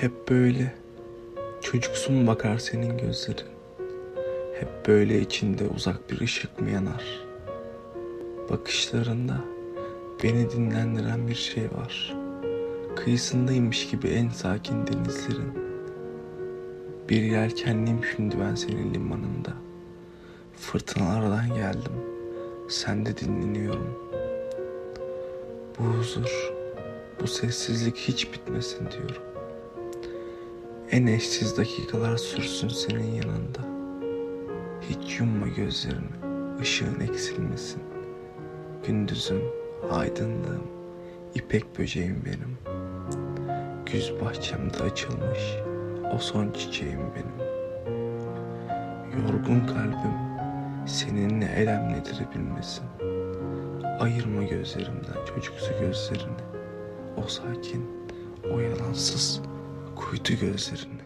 Hep böyle çocuksu mu bakar senin gözlerin? Hep böyle içinde uzak bir ışık mı yanar? Bakışlarında beni dinlendiren bir şey var. Kıyısındaymış gibi en sakin denizlerin. Bir yelkenliyim şimdi ben senin limanında. Fırtınalardan geldim. Sen de dinleniyorum. Bu huzur, bu sessizlik hiç bitmesin diyorum. En eşsiz dakikalar sürsün senin yanında. Hiç yumma gözlerini, ışığın eksilmesin. Gündüzüm, aydınlığım, ipek böceğim benim. Güz bahçemde açılmış, o son çiçeğim benim. Yorgun kalbim, seninle elem bilmesin. Ayırma gözlerimden çocuksu gözlerini. O sakin, o yalansız, kuytu gözlerini.